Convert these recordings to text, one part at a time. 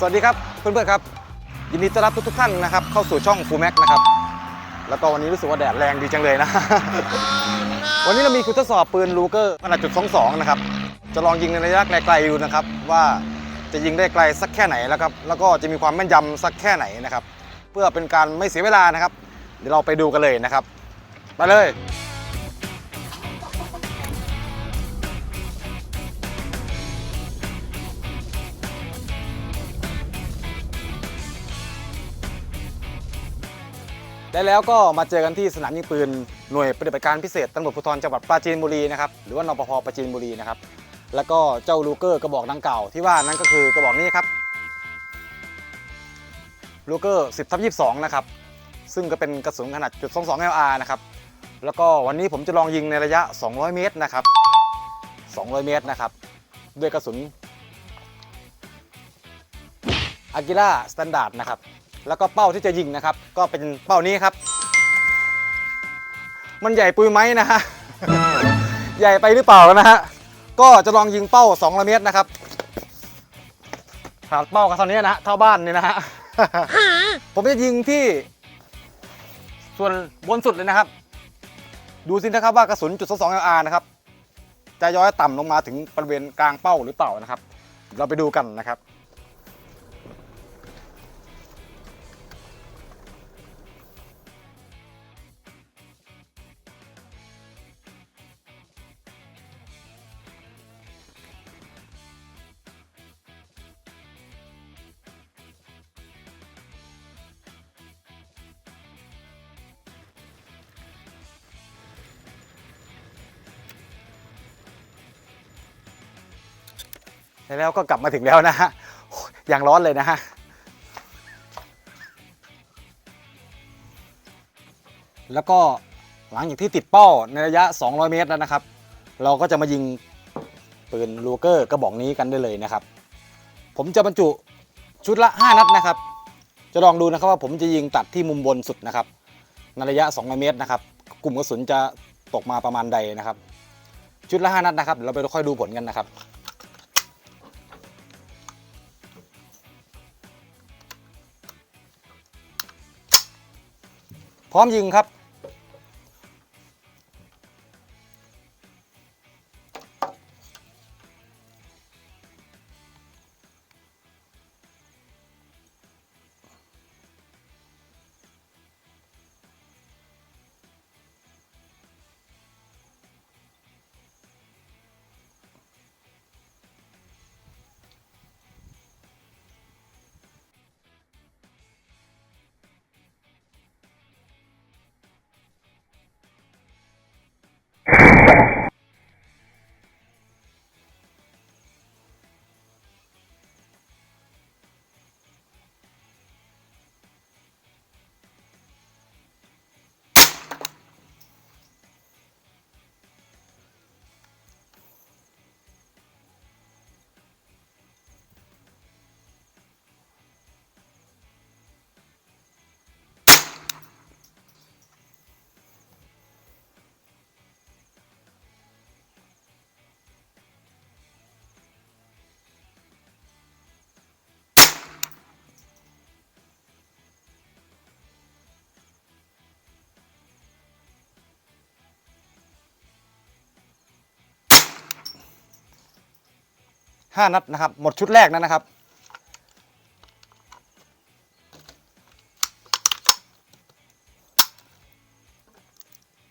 สวัสดีครับเพื่อนๆครับ ยินดีต้อนรับทุกๆท่านนะครับ เข้าสู่ช่องฟูแม็กนะครับ แล้วก็วันนี้รู้สึกว่าแดดแรงดีจังเลยนะ วันนี้เรามีคุณทดสอบปืนลูเกอร์ขนาดจุด22นะครับ จะลองยิงในระยะไกลๆดูนะครับ ว่าจะยิงได้ไกลสักแค่ไหนแล้วครับ แล้วก็จะมีความแม่นยำสักแค่ไหนนะครับ เพื่อเป็นการไม่เสียเวลานะครับ เดี๋ยวเราไปดูกันเลยนะครับไปเลย ได้แล้วก็มาเจอกันที่สนามยิงปืนหน่วยปฏิบัติการพิเศษตำรวจภูธรจังหวัดปราจีนบุรีนะครับหรือว่านปภปราจีนบุรีนะครับแล้วก็เจ้าลูเกอร์กระบอกดังเก่าที่ว่านั่นก็คือกระบอกนี้ครับลูเกอร์ 10ทับ22 นะครับ ซึ่งก็เป็นกระสุนขนาดจุด22 LR นะครับ แล้วก็วันนี้ผมจะลองยิงในระยะ 200 เมตรนะครับ 200 เมตรนะครับ ด้วยกระสุนอากิล่าสแตนดาร์ดนะครับ แล้วก็เป้าที่จะยิงนะครับ ก็เป็นเป้านี้ครับ มันใหญ่ปุยไหมนะฮะ ใหญ่ไปหรือเปล่านะฮะ ก็จะลองยิงเป้า200เมตรนะครับขนาเป้ากับเท่านี้นะฮะเท่าบ้านนี่นะฮะ ผมจะยิงที่ ส่วนบนสุดเลยนะครับ ดูสินะครับว่ากระสุนจุด22 LR นะครับ จะย้อยต่ำลงมาถึงบริเวณกลางเป้าหรือเปล่านะครับ เราไปดูกันนะครับ แล้วก็กลับมาถึงแล้วนะฮะอย่างร้อนเลยนะฮะแล้วก็หลังจากที่ติดเป้าในระยะ 200 เมตรแล้วนะครับ เราก็จะมายิงปืนลูเกอร์กระบอกนี้กันได้เลยนะครับ ผมจะบรรจุชุดละ 5 นัดนะครับ จะลองดูนะครับว่าผมจะยิงตัดที่มุมบนสุดนะครับในระยะ 200 เมตรนะครับ กลุ่มกระสุนจะตกมาประมาณใดนะครับ ชุดละ 5 นัดนะครับเดี๋ยวเราไปค่อยดูผลกันนะครับ พร้อมยิงครับ ห้านัดนะครับ หมดชุดแรกนั้นนะครับ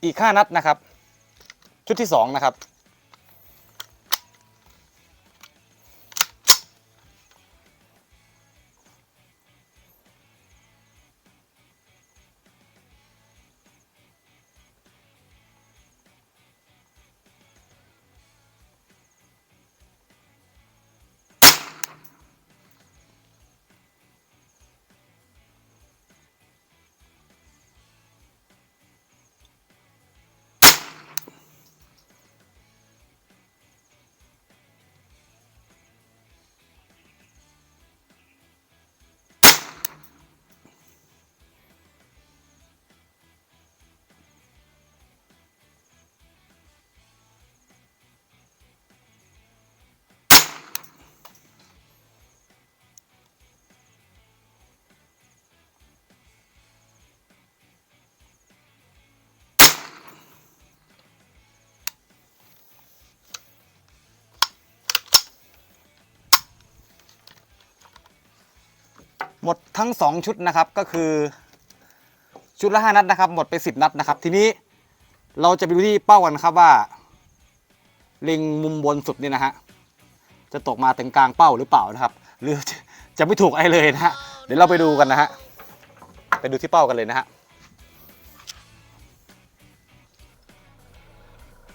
อีกห้านัดนะครับ ชุดที่สองนะครับ หมดทั้ง 2 ชุดนะครับก็คือชุดละ 5 นัดนะครับ หมดไป 10 นัดนะครับ ทีนี้เราจะไปดูที่เป้ากันครับว่าเล็งมุมบนสุดนี่นะฮะจะตกมาถึงกลางเป้าหรือเปล่านะครับ หรือจะจะไม่ถูกไอะไรเลยนะฮะเดี๋ยวเราไปดูกันนะฮะไปดูที่เป้ากันเลยนะฮะ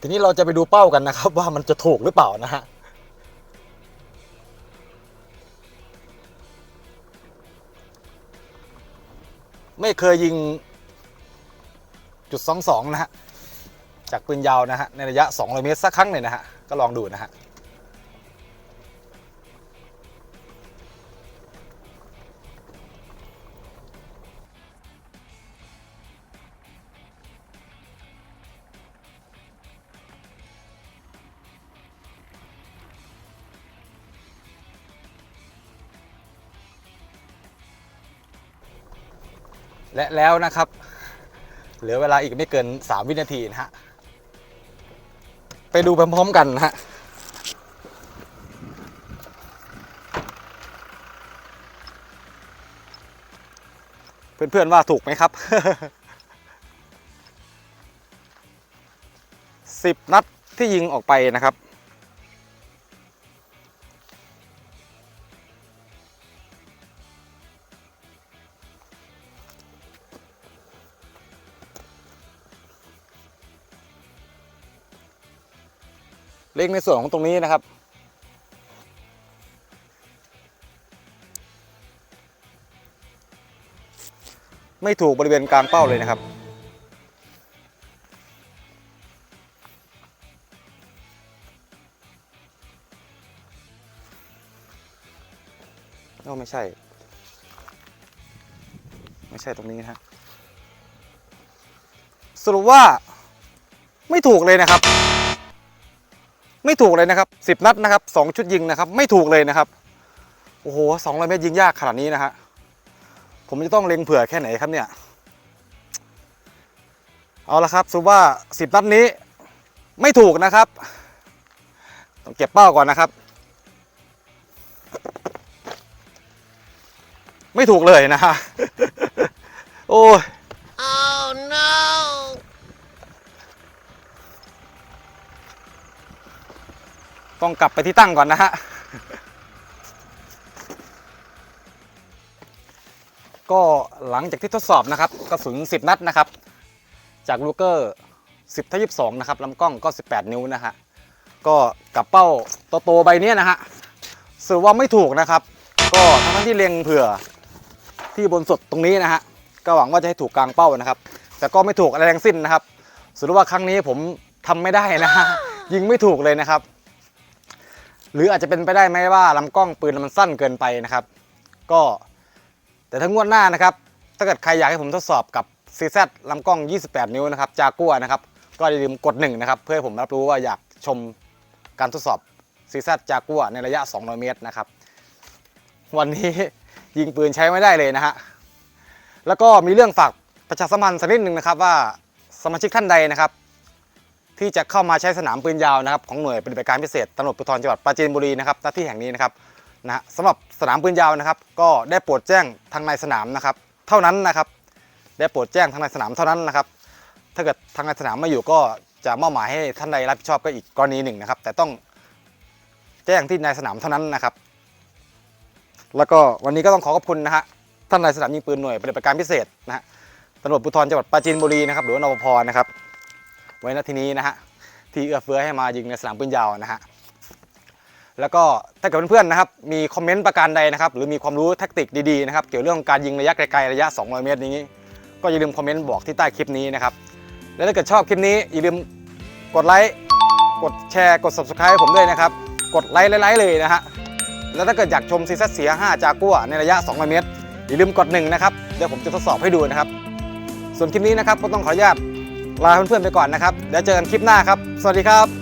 ทีนี้เราจะไปดูเป้ากันนะครับ ว่ามันจะถูกหรือเปล่านะฮะ ไม่เคยยิงจุดสองสองนะฮะจากปืนยาวนะฮะในระยะ200เมตรสักครั้งเลยนะฮะก็ลองดูนะฮะ และแล้วนะครับ เหลือเวลาอีกไม่เกิน 3 วินาทีนะฮะ ไปดูพร้อมๆกันนะฮะเพื่อนๆว่าถูกไหมครับสิบนัดที่ยิงออกไปนะครับ เล็งในส่วนของตรงนี้นะครับ ไม่ถูกบริเวณกลางเป้าเลยนะครับ ก็ไม่ใช่ ไม่ใช่ตรงนี้นะฮะสรุปว่าไม่ถูกเลยนะครับ ไม่ถูกเลยนะครับสิบนัดนะครับสองชุดยิงนะครับ ไม่ถูกเลยนะครับ โอ้โหสองร้อยเมตรยิงยากขนาดนี้นะฮะผมจะต้องเล็งเผื่อแค่ไหนครับเนี่ย เอาละครับสุว่าสิบนัดนี้ ไม่ถูกนะครับ ต้องเก็บเป้าก่อนนะครับ ไม่ถูกเลยนะฮะโอ้ย Oh no! ต้องกลับไปที่ตั้งก่อนนะฮะ ก็หลังจากที่ทดสอบนะครับกระสุน 10 นัดนะครับ จากลูเกอร์ 10ทั22 นะครับลำกล้องก็ 18 นิ้วนะฮะ ก็กับเป้าโตๆใบเนี้ยนะฮะสรุปว่าไม่ถูกนะครับ ก็ทั้งที่เล็งเผื่อที่บนสุดตรงนี้นะฮะก็หวังว่าจะให้ถูกกลางเป้านะครับ แต่ก็ไม่ถูกอะไรทั้งสิ้นนะครับสรุปว่าครั้งนี้ผมทำไม่ได้นะฮะยิงไม่ถูกเลยนะครับ หรืออาจจะเป็นไปได้ไหมว่าลำกล้องปืนมันสั้นเกินไปนะครับ ก็แต่ถ้างวดหน้านะครับ ถ้าเกิดใครอยากให้ผมทดสอบกับ CZ ลำกล้อง 28 นิ้วนะครับจากัวนะครับก็อย่าลืมกดหนึ่งนะครับเพื่อให้ผมรับรู้ว่าอยากชมการทดสอบ CZ จากัวในระยะ 200 เมตรนะครับ วันนี้ยิงปืนใช้ไม่ได้เลยนะฮะแล้วก็มีเรื่องฝากประชาสัมพันธ์สักนิดหนึ่งนะครับว่าสมาชิกท่านใดนะครับ ที่จะเข้ามาใช้สนามปืนยาวนะครับของหน่วยปฏิบัติการพิเศษตำรวจภูธรจังหวัดปราจีนบุรีนะครับหน้าที่แห่งนี้นะครับนะฮะสำหรับสนามปืนยาวนะครับ ก็ได้โปรดแจ้งทางนายสนามนะครับ เท่านั้นนะครับ ได้โปรดแจ้งทางนายสนามเท่านั้นนะครับ ถ้าเกิดทางนายสนามไม่อยู่ก็จะมอบหมายให้ท่านใดรับผิดชอบก็อีกกรณีหนึ่งนะครับ แต่ต้องแจ้งที่นายสนามเท่านั้นนะครับ แล้วก็วันนี้ก็ต้องขอขอบคุณนะฮะท่านนายสนามยิงปืนหน่วยปฏิบัติการพิเศษนะฮะตำรวจภูธรจังหวัดปราจีนบุรีนะครับหรือว่านปภนะครับ ไว้ณที่นี้นะฮะที่เอื้อเฟื้อให้มายิงในสนามปืนยาวนะฮะแล้วก็ถ้าเกิดเพื่อนๆนะครับมีคอมเมนต์ประการใดนะครับหรือมีความรู้แทคติกดีๆนะครับเกี่ยวกับเรื่องการยิงระยะไกลๆระยะ 200 เมตรนี้ ก็อย่าลืมคอมเมนต์บอกที่ใต้คลิปนี้นะครับและถ้าเกิดชอบคลิปนี้อย่าลืมกดไลค์กดแชร์กด subscribe ให้ผมด้วยนะครับกดไลค์ไลค์เลยนะฮะแล้วถ้าเกิดอยากชมซีซั่นเสีย5จากัวในระยะ 200 เมตรอย่าลืมกดหนึ่งนะครับเดี๋ยวผมจะทดสอบให้ดูนะครับส่วนคลิปนี้นะครับก็ต้องขออนุญาต ลาเพื่อนๆไปก่อนนะครับ เดี๋ยวเจอกันคลิปหน้าครับ สวัสดีครับ